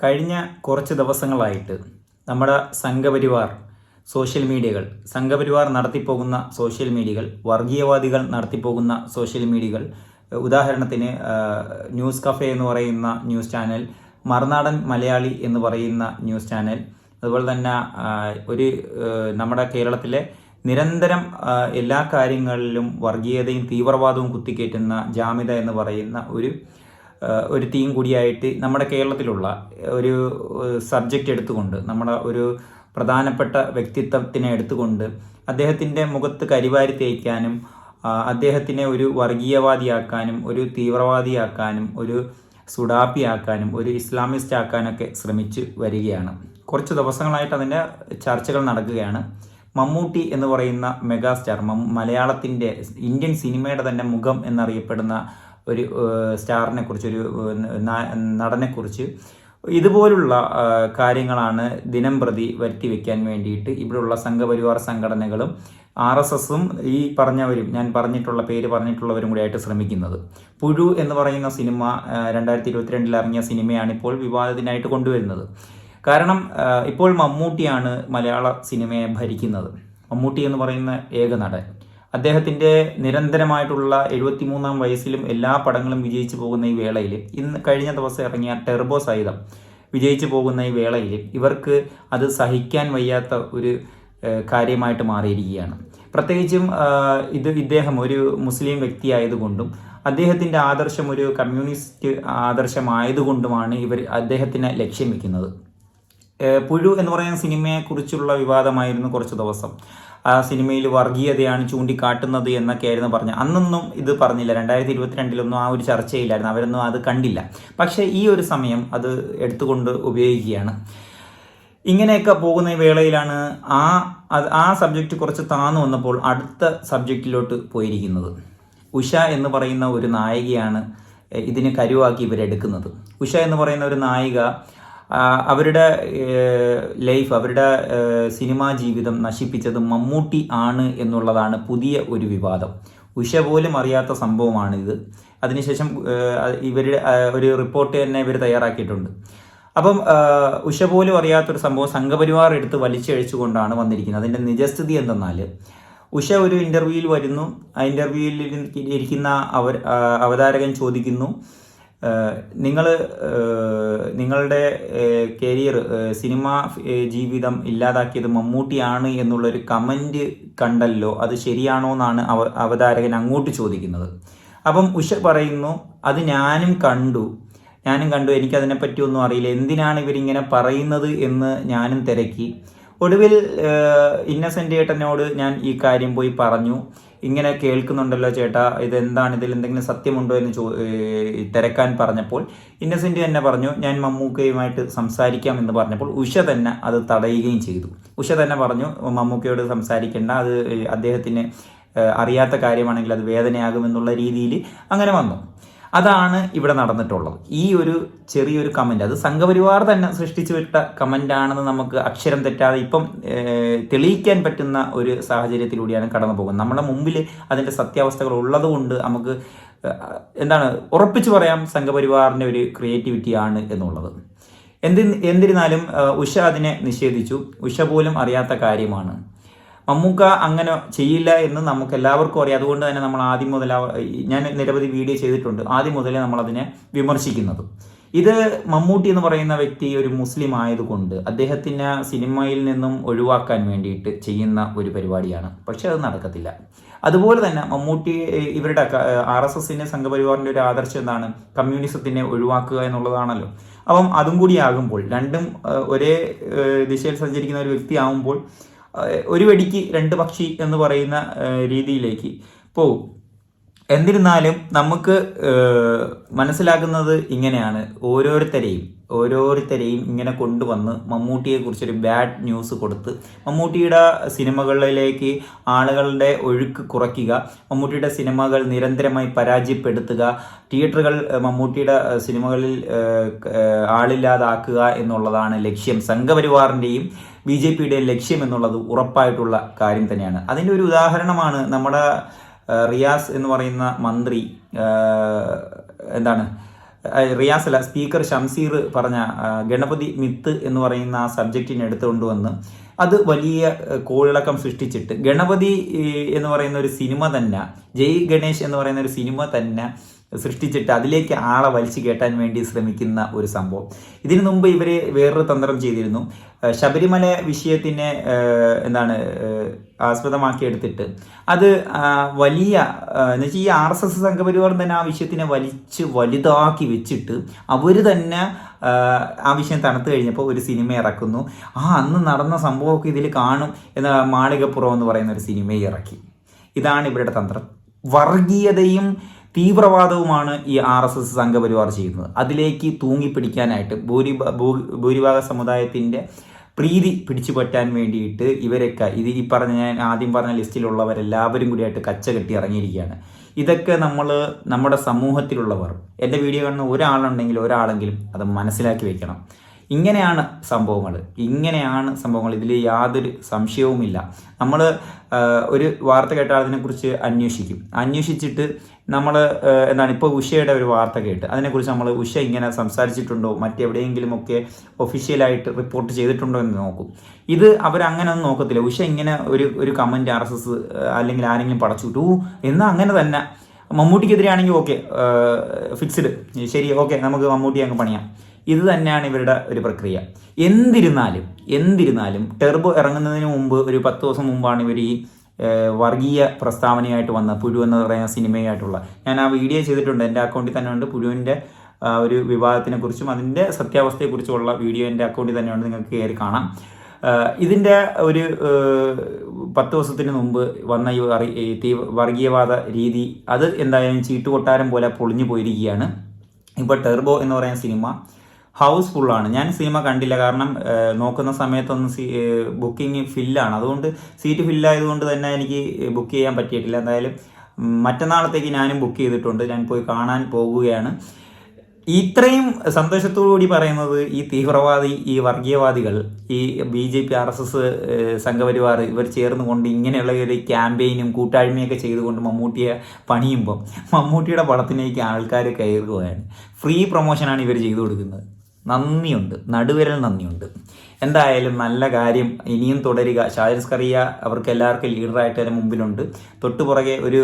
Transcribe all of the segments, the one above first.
കഴിഞ്ഞ കുറച്ച് ദിവസങ്ങളായിട്ട് നമ്മുടെ സംഘപരിവാർ സോഷ്യൽ മീഡിയകൾ സംഘപരിവാർ നടത്തിപ്പോകുന്ന സോഷ്യൽ മീഡിയകൾ വർഗീയവാദികൾ നടത്തിപ്പോകുന്ന സോഷ്യൽ മീഡിയകൾ ഉദാഹരണത്തിന് ന്യൂസ് കഫേ എന്ന് പറയുന്ന ന്യൂസ് ചാനൽ മറുനാടൻ മലയാളി എന്ന് പറയുന്ന ന്യൂസ് ചാനൽ അതുപോലെ തന്നെ ഒരു നമ്മുടെ കേരളത്തിലെ നിരന്തരം എല്ലാ കാര്യങ്ങളിലും വർഗീയതയും തീവ്രവാദവും കുത്തിക്കേറ്റുന്ന ജാമിത എന്ന് പറയുന്ന ഒരു ഒരു തീം കൂടിയായിട്ട് നമ്മുടെ കേരളത്തിലുള്ള ഒരു സബ്ജക്റ്റ് എടുത്തുകൊണ്ട് നമ്മുടെ ഒരു പ്രധാനപ്പെട്ട വ്യക്തിത്വത്തിനെ എടുത്തുകൊണ്ട് അദ്ദേഹത്തിന്റെ മുഖത്ത് കരിവാരി തേക്കാനും അദ്ദേഹത്തിനെ ഒരു വർഗീയവാദിയാക്കാനും ഒരു തീവ്രവാദിയാക്കാനും ഒരു സുഡാപ്പിയാക്കാനും ഒരു ഇസ്ലാമിസ്റ്റ് ആക്കാനൊക്കെ ശ്രമിച്ചു വരികയാണ്. കുറച്ച് ദിവസങ്ങളായിട്ട് അതിന്റെ ചർച്ചകൾ നടക്കുകയാണ്. മമ്മൂട്ടി എന്ന് പറയുന്ന മെഗാസ്റ്റാർ മലയാളത്തിന്റെ ഇന്ത്യൻ സിനിമയുടെ തന്നെ മുഖം എന്നറിയപ്പെടുന്ന ഒരു സ്റ്റാറിനെ കുറിച്ച് ഒരു നടനെക്കുറിച്ച് ഇതുപോലുള്ള കാര്യങ്ങളാണ് ദിനം പ്രതി വരുത്തി വെക്കാൻ വേണ്ടിയിട്ട് ഇവിടെയുള്ള സംഘപരിവാർ സംഘടനകളും ആർ എസ് എസും ഈ പറഞ്ഞവരും ഞാൻ പറഞ്ഞിട്ടുള്ള പേര് പറഞ്ഞിട്ടുള്ളവരും കൂടി ആയിട്ട് ശ്രമിക്കുന്നത്. പുഴു എന്ന് പറയുന്ന സിനിമ രണ്ടായിരത്തി ഇരുപത്തിരണ്ടിൽ ഇറങ്ങിയ സിനിമയാണ് ഇപ്പോൾ വിവാദത്തിനായിട്ട് കൊണ്ടുവരുന്നത്. കാരണം ഇപ്പോൾ മമ്മൂട്ടിയാണ് മലയാള സിനിമയെ ഭരിക്കുന്നത്. മമ്മൂട്ടി എന്ന് പറയുന്ന ഏക നടൻ അദ്ദേഹത്തിന്റെ നിരന്തരമായിട്ടുള്ള എഴുപത്തിമൂന്നാം വയസ്സിലും എല്ലാ പടങ്ങളും വിജയിച്ചു പോകുന്ന ഈ വേളയിൽ ഇന്ന് കഴിഞ്ഞ ദിവസം ഇറങ്ങിയ ടെർബോ സഹിതം വിജയിച്ചു പോകുന്ന ഈ വേളയിൽ ഇവർക്ക് അത് സഹിക്കാൻ വയ്യാത്ത ഒരു കാര്യമായിട്ട് മാറിയിരിക്കുകയാണ്. പ്രത്യേകിച്ചും ഇത് ഇദ്ദേഹം ഒരു മുസ്ലിം വ്യക്തിയായതുകൊണ്ടും അദ്ദേഹത്തിന്റെ ആദർശം ഒരു കമ്മ്യൂണിസ്റ്റ് ആദർശമായതുകൊണ്ടുമാണ് ഇവർ അദ്ദേഹത്തിനെ ലക്ഷ്യം വെക്കുന്നത്. പുഴു എന്ന് പറയുന്ന സിനിമയെക്കുറിച്ചുള്ള വിവാദമായിരുന്നു കുറച്ച് ദിവസം. ആ സിനിമയിൽ വർഗീയതയാണ് ചൂണ്ടിക്കാട്ടുന്നത് എന്നൊക്കെയായിരുന്നു പറഞ്ഞത്. അന്നൊന്നും ഇത് പറഞ്ഞില്ല. രണ്ടായിരത്തി ഇരുപത്തിരണ്ടിലൊന്നും ആ ഒരു ചർച്ചയില്ലായിരുന്നു. അവരൊന്നും അത് കണ്ടില്ല. പക്ഷേ ഈ ഒരു സമയം അത് എടുത്തുകൊണ്ട് ഉപയോഗിക്കുകയാണ്. ഇങ്ങനെയൊക്കെ പോകുന്ന വേളയിലാണ് ആ ആ സബ്ജക്റ്റ് കുറച്ച് താന്നു വന്നപ്പോൾ അടുത്ത സബ്ജക്റ്റിലോട്ട് പോയിരിക്കുന്നത്. ഉഷ എന്ന് പറയുന്ന ഒരു നായികയാണ് ഇതിന് കരുവാക്കി ഇവരെടുക്കുന്നത്. ഉഷ എന്ന് പറയുന്ന ഒരു നായിക അവരുടെ ലൈഫ് അവരുടെ സിനിമാ ജീവിതം നശിപ്പിച്ചത് മമ്മൂട്ടി ആണ് എന്നുള്ളതാണ് പുതിയ ഒരു വിവാദം. ഉഷ പോലും അറിയാത്ത സംഭവമാണിത്. അതിനുശേഷം ഇവരുടെ ഒരു റിപ്പോർട്ട് തന്നെ ഇവർ തയ്യാറാക്കിയിട്ടുണ്ട്. അപ്പം ഉഷ പോലും അറിയാത്തൊരു സംഭവം സംഘപരിവാർ എടുത്ത് വലിച്ചഴിച്ചുകൊണ്ടാണ് വന്നിരിക്കുന്നത്. അതിന്റെ നിജസ്ഥിതി എന്തെന്നാൽ ഉഷ ഒരു ഇന്റർവ്യൂവിൽ വരുന്നു. ആ ഇന്റർവ്യൂവിൽ ഇരിക്കുന്ന അവർ അവതാരകൻ ചോദിക്കുന്നു നിങ്ങൾ നിങ്ങളുടെ കരിയർ സിനിമ ജീവിതം ഇല്ലാതാക്കിയത് മമ്മൂട്ടിയാണ് എന്നുള്ളൊരു കമന്റ് കണ്ടല്ലോ. അത് ശരിയാണോ എന്നാണ് അവ അവതാരകൻ അങ്ങോട്ട് ചോദിക്കുന്നത്. അപ്പം ഉഷ പറയുന്നു അത് ഞാനും കണ്ടു. ഞാനും കണ്ടു. എനിക്കതിനെപ്പറ്റി ഒന്നും അറിയില്ല. എന്തിനാണ് ഇവരിങ്ങനെ പറയുന്നത് എന്ന് ഞാനും തിരക്കി. ഒടുവിൽ ഇന്നസെന്റ് ഏട്ടനോട് ഞാൻ ഈ കാര്യം പോയി പറഞ്ഞു. ഇങ്ങനെ കേൾക്കുന്നുണ്ടല്ലോ ചേട്ടാ ഇതെന്താണ് ഇതിൽ എന്തെങ്കിലും സത്യമുണ്ടോ എന്ന് ചോ തിരക്കാൻ പറഞ്ഞപ്പോൾ ഇന്നസെന്റ് തന്നെ പറഞ്ഞു ഞാൻ മമ്മൂക്കയുമായിട്ട് സംസാരിക്കാം എന്ന് പറഞ്ഞപ്പോൾ ഉഷ തന്നെ അത് തടയുകയും ചെയ്തു. ഉഷ തന്നെ പറഞ്ഞു മമ്മൂക്കയോട് സംസാരിക്കേണ്ട അത് അദ്ദേഹത്തിന് അറിയാത്ത കാര്യമാണെങ്കിൽ അത് വേദനയാകുമെന്നുള്ള രീതിയിൽ അങ്ങനെ വന്നു. അതാണ് ഇവിടെ നടന്നിട്ടുള്ളത്. ഈ ഒരു ചെറിയൊരു കമന്റ് അത് സംഘപരിവാർ തന്നെ സൃഷ്ടിച്ചു വിട്ട കമന്റാണെന്ന് നമുക്ക് അക്ഷരം തെറ്റാതെ ഇപ്പം തെളിയിക്കാൻ പറ്റുന്ന ഒരു സാഹചര്യത്തിലൂടെയാണ് കടന്നു പോകുന്നത്. നമ്മുടെ മുമ്പിൽ അതിന്റെ സത്യാവസ്ഥകൾ ഉള്ളതുകൊണ്ട് നമുക്ക് എന്താണ് ഉറപ്പിച്ചു പറയാം സംഘപരിവാറിന്റെ ഒരു ക്രിയേറ്റിവിറ്റി ആണ് എന്നുള്ളത്. എന്തി എന്തിരുന്നാലും ഉഷ അതിനെ നിഷേധിച്ചു. ഉഷ പോലും അറിയാത്ത കാര്യമാണ്. മമ്മൂക്ക അങ്ങനെ ചെയ്യില്ല എന്ന് നമുക്ക് എല്ലാവർക്കും അറിയാം. അതുകൊണ്ട് തന്നെ നമ്മൾ ആദ്യം മുതൽ ഞാൻ നിരവധി വീഡിയോ ചെയ്തിട്ടുണ്ട്. ആദ്യം മുതലേ നമ്മൾ അതിനെ വിമർശിക്കുന്നത്. ഇത് മമ്മൂട്ടി എന്ന് പറയുന്ന വ്യക്തി ഒരു മുസ്ലിം ആയതുകൊണ്ട് അദ്ദേഹത്തിന് സിനിമയിൽ നിന്നും ഒഴിവാക്കാൻ വേണ്ടിയിട്ട് ചെയ്യുന്ന ഒരു പരിപാടിയാണ്. പക്ഷെ അത് നടക്കത്തില്ല. അതുപോലെ തന്നെ മമ്മൂട്ടി ഇവരുടെ ആർ എസ് എസിന്റെ സംഘപരിവാറിന്റെ ഒരു ആദർശം എന്താണ്? കമ്മ്യൂണിസത്തിനെ ഒഴിവാക്കുക എന്നുള്ളതാണല്ലോ. അപ്പം അതും കൂടി ആകുമ്പോൾ രണ്ടും ഒരേ ദിശയിൽ സഞ്ചരിക്കുന്ന ഒരു വ്യക്തി ആകുമ്പോൾ ഒരു വെടിക്ക് രണ്ട് പക്ഷി എന്ന് പറയുന്ന രീതിയിലേക്ക് പോകും എന്നിരുന്നാലും നമുക്ക് മനസ്സിലാക്കുന്നത് ഇങ്ങനെയാണ്. ഓരോരുത്തരെയും ഓരോരുത്തരെയും ഇങ്ങനെ കൊണ്ടുവന്ന് മമ്മൂട്ടിയെ കുറിച്ചൊരു ബാഡ് ന്യൂസ് കൊടുത്ത് മമ്മൂട്ടിയുടെ സിനിമകളിലേക്ക് ആളുകളുടെ ഒഴുക്ക് കുറയ്ക്കുക മമ്മൂട്ടിയുടെ സിനിമകൾ നിരന്തരമായി പരാജയപ്പെടുത്തുക തിയേറ്ററുകൾ മമ്മൂട്ടിയുടെ സിനിമകളിൽ ആളില്ലാതാക്കുക എന്നുള്ളതാണ് ലക്ഷ്യം. സംഘപരിവാറിന്റെയും ബി ജെ പിയുടെയും ലക്ഷ്യം എന്നുള്ളത് ഉറപ്പായിട്ടുള്ള കാര്യം തന്നെയാണ്. അതിന്റെ ഒരു ഉദാഹരണമാണ് നമ്മുടെ റിയാസ് എന്ന് പറയുന്ന മന്ത്രി എന്താണ് റിയാസ് അല്ല സ്പീക്കർ ഷംസീർ പറഞ്ഞ ഗണപതി മിത്ത് എന്ന് പറയുന്ന ആ സബ്ജക്റ്റിനെ എടുത്തുകൊണ്ടുവന്ന് അത് വലിയ കോളിളക്കം സൃഷ്ടിച്ചിട്ട്. ഗണപതി എന്ന് പറയുന്ന ഒരു സിനിമ തന്നെ ജയ് ഗണേഷ് എന്ന് പറയുന്ന ഒരു സിനിമ തന്നെ സൃഷ്ടിച്ചിട്ട് അതിലേക്ക് ആളെ വലിച്ചു കയറ്റാൻ വേണ്ടി ശ്രമിക്കുന്ന ഒരു സംഭവം. ഇതിനു മുമ്പ് ഇവർ വേറൊരു തന്ത്രം ചെയ്തിരുന്നു. ശബരിമല വിഷയത്തിനെ എന്താണ് ആസ്പദമാക്കി എടുത്തിട്ട് അത് വലിയ എന്ന് വെച്ചാൽ ഈ ആർ എസ് എസ് സംഘപരിവാർ തന്നെ ആ വിഷയത്തിനെ വലിച്ച് വലുതാക്കി വെച്ചിട്ട് അവർ തന്നെ ആ വിഷയം തണുത്ത് കഴിഞ്ഞപ്പോൾ ഒരു സിനിമ ഇറക്കുന്നു. ആ അന്ന് നടന്ന സംഭവമൊക്കെ ഇതിൽ കാണും എന്ന മാളികപ്പുറം എന്ന് പറയുന്ന ഒരു സിനിമയെ ഇറക്കി. ഇതാണ് ഇവരുടെ തന്ത്രം. വർഗീയതയും തീവ്രവാദവുമാണ് ഈ ആർ എസ് എസ് സംഘപരിവാർ ചെയ്യുന്നത്. അതിലേക്ക് തൂങ്ങിപ്പിടിക്കാനായിട്ട് ഭൂരിഭാ ഭൂരിഭാഗ സമുദായത്തിന്റെ പ്രീതി പിടിച്ചു പറ്റാൻ വേണ്ടിയിട്ട് ഇവരൊക്കെ ഇത് ഈ പറഞ്ഞ ഞാൻ ആദ്യം പറഞ്ഞ ലിസ്റ്റിലുള്ളവരെല്ലാവരും കൂടിയായിട്ട് കച്ച കെട്ടി ഇറങ്ങിയിരിക്കുകയാണ്. ഇതൊക്കെ നമ്മൾ നമ്മുടെ സമൂഹത്തിലുള്ളവർ എന്റെ വീഡിയോ കാണുന്ന ഒരാളുണ്ടെങ്കിൽ ഒരാളെങ്കിലും അത് മനസ്സിലാക്കി വെക്കണം. ഇങ്ങനെയാണ് സംഭവങ്ങൾ ഇങ്ങനെയാണ് സംഭവങ്ങൾ ഇതിൽ യാതൊരു സംശയവുമില്ല. നമ്മൾ ഒരു വാർത്ത കേട്ടാൽ അതിനെക്കുറിച്ച് അന്വേഷിക്കും. അന്വേഷിച്ചിട്ട് നമ്മൾ എന്താണ് ഇപ്പോൾ ഉഷയുടെ ഒരു വാർത്ത കേട്ട് അതിനെക്കുറിച്ച് നമ്മൾ ഉഷ ഇങ്ങനെ സംസാരിച്ചിട്ടുണ്ടോ? മറ്റെവിടെയെങ്കിലുമൊക്കെ ഒഫീഷ്യലായിട്ട് റിപ്പോർട്ട് ചെയ്തിട്ടുണ്ടോ എന്ന് നോക്കും. ഇത് അവരങ്ങനെ ഒന്നും നോക്കത്തില്ല. ഉഷ ഇങ്ങനെ ഒരു ഒരു കമന്റ് ആർ എസ് എസ് അല്ലെങ്കിൽ ആരെങ്കിലും പടച്ചു വിട്ടു. എന്നാൽ അങ്ങനെ തന്നെ. മമ്മൂട്ടിക്കെതിരെയാണെങ്കിൽ ഓക്കെ ഫിക്സ്ഡ്. ശരി ഓക്കെ നമുക്ക് മമ്മൂട്ടി അങ്ങ് പണിയാം. ഇത് തന്നെയാണ് ഇവരുടെ ഒരു പ്രക്രിയ. എന്തിരുന്നാലും എന്തിരുന്നാലും ടെർബോ ഇറങ്ങുന്നതിന് മുമ്പ് ഒരു പത്ത് ദിവസം മുമ്പാണ് ഇവർ ഈ വർഗീയ പ്രസ്താവനയായിട്ട് വന്ന പുഴു എന്ന് പറയുന്ന സിനിമയായിട്ടുള്ള. ഞാൻ ആ വീഡിയോ ചെയ്തിട്ടുണ്ട്. എന്റെ അക്കൗണ്ടിൽ തന്നെ ഉണ്ട്. പുഴുവിന്റെ ഒരു വിവാദത്തിനെ കുറിച്ചും അതിന്റെ സത്യാവസ്ഥയെക്കുറിച്ചുമുള്ള വീഡിയോ എന്റെ അക്കൗണ്ടിൽ തന്നെയുണ്ട് നിങ്ങൾക്ക് കയറി കാണാം. ഇതിന്റെ ഒരു പത്ത് ദിവസത്തിന് മുമ്പ് വന്ന ഈ വർഗീയവാദ രീതി അത് എന്തായാലും ചീട്ടുകൊട്ടാരം പോലെ പൊളിഞ്ഞു പോയിരിക്കുകയാണ്. ഇപ്പോൾ ടെർബോ എന്ന് പറയുന്ന സിനിമ ഹൗസ് ഫുള്ളാണ് ഞാൻ സിനിമ കണ്ടില്ല. കാരണം നോക്കുന്ന സമയത്തൊന്നും സീ ബുക്കിംഗ് ഫില്ലാണ് അതുകൊണ്ട് സീറ്റ് ഫില്ലായതുകൊണ്ട് തന്നെ എനിക്ക് ബുക്ക് ചെയ്യാൻ പറ്റിയിട്ടില്ല. എന്തായാലും മറ്റന്നാളത്തേക്ക് ഞാനും ബുക്ക് ചെയ്തിട്ടുണ്ട്. ഞാൻ പോയി കാണാൻ പോകുകയാണ്. ഇത്രയും സന്തോഷത്തോടുകൂടി പറയുന്നത് ഈ തീവ്രവാദി ഈ വർഗീയവാദികൾ ഈ B J P R S S Sangh Parivar ഇവർ ചേർന്ന് കൊണ്ട് ഇങ്ങനെയുള്ള ഒരു ക്യാമ്പയിനും കൂട്ടായ്മയൊക്കെ ചെയ്തുകൊണ്ട് മമ്മൂട്ടിയെ പണിയുമ്പം മമ്മൂട്ടിയുടെ പടത്തിലേക്ക് ആൾക്കാർ കയറുകയാണ്. ഫ്രീ പ്രൊമോഷനാണ് ഇവർ ചെയ്തു കൊടുക്കുന്നത്. നന്ദിയുണ്ട്. നടുവിരൽ നന്ദിയുണ്ട്. എന്തായാലും നല്ല കാര്യം ഇനിയും തുടരുക. ഷാജൻസ് കറിയ അവർക്ക് എല്ലാവർക്കും ലീഡറായിട്ട് തന്നെ മുമ്പിലുണ്ട്. തൊട്ടുപുറകെ ഒരു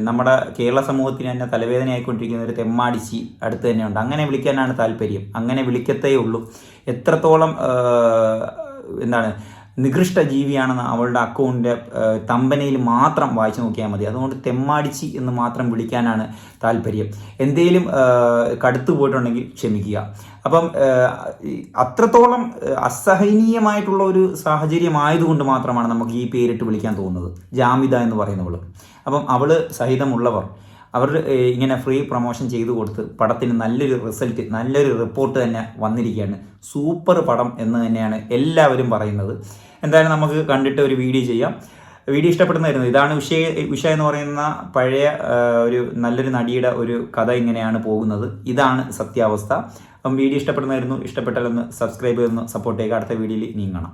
നമ്മുടെ കേരള സമൂഹത്തിന് തന്നെ തലവേദനയായിക്കൊണ്ടിരിക്കുന്ന ഒരു തെമ്മാടിച്ചി അടുത്ത് തന്നെയുണ്ട്. അങ്ങനെ വിളിക്കാനാണ് താല്പര്യം. അങ്ങനെ വിളിക്കത്തേ ഉള്ളൂ. എത്രത്തോളം എന്താണ് നികൃഷ്ട ജീവിയാണെന്ന് അവളുടെ അക്കൗണ്ടിന്റെ തമ്പനയിൽ മാത്രം വായിച്ചു നോക്കിയാൽ മതി. അതുകൊണ്ട് തെമ്മാടിച്ചി എന്ന് മാത്രം വിളിക്കാനാണ് താല്പര്യം. എന്തേലും കടുത്തു പോയിട്ടുണ്ടെങ്കിൽ ക്ഷമിക്കുക. അപ്പം അത്രത്തോളം അസഹനീയമായിട്ടുള്ള ഒരു സാഹചര്യമായതുകൊണ്ട് മാത്രമാണ് നമുക്ക് ഈ പേരിട്ട് വിളിക്കാൻ തോന്നുന്നത്. ജാമിത എന്ന് പറയുന്നവൾ അപ്പം അവൾ സഹിതമുള്ളവർ അവർ ഇങ്ങനെ ഫ്രീ പ്രൊമോഷൻ ചെയ്തു കൊടുത്ത് പടത്തിന് നല്ലൊരു റിസൾട്ട് നല്ലൊരു റിപ്പോർട്ട് തന്നെ വന്നിരിക്കുകയാണ്. സൂപ്പർ പടം എന്ന് തന്നെയാണ് എല്ലാവരും പറയുന്നത്. എന്തായാലും നമുക്ക് കണ്ടിട്ട് ഒരു വീഡിയോ ചെയ്യാം. വീഡിയോ ഇഷ്ടപ്പെടുന്നതായിരുന്നു ഇതാണ് വിഷയ ഉഷ എന്ന് പറയുന്ന പഴയ ഒരു നല്ലൊരു നടിയുടെ ഒരു കഥ ഇങ്ങനെയാണ് പോകുന്നത്. ഇതാണ് സത്യാവസ്ഥ. അപ്പം വീഡിയോ ഇഷ്ടപ്പെടുന്നതായിരുന്നു ഇഷ്ടപ്പെട്ടാലൊന്ന് സബ്സ്ക്രൈബ് ചെയ്യുന്ന സപ്പോർട്ട് ചെയ്യുക. അടുത്ത വീഡിയോയിൽ നീങ്ങണം.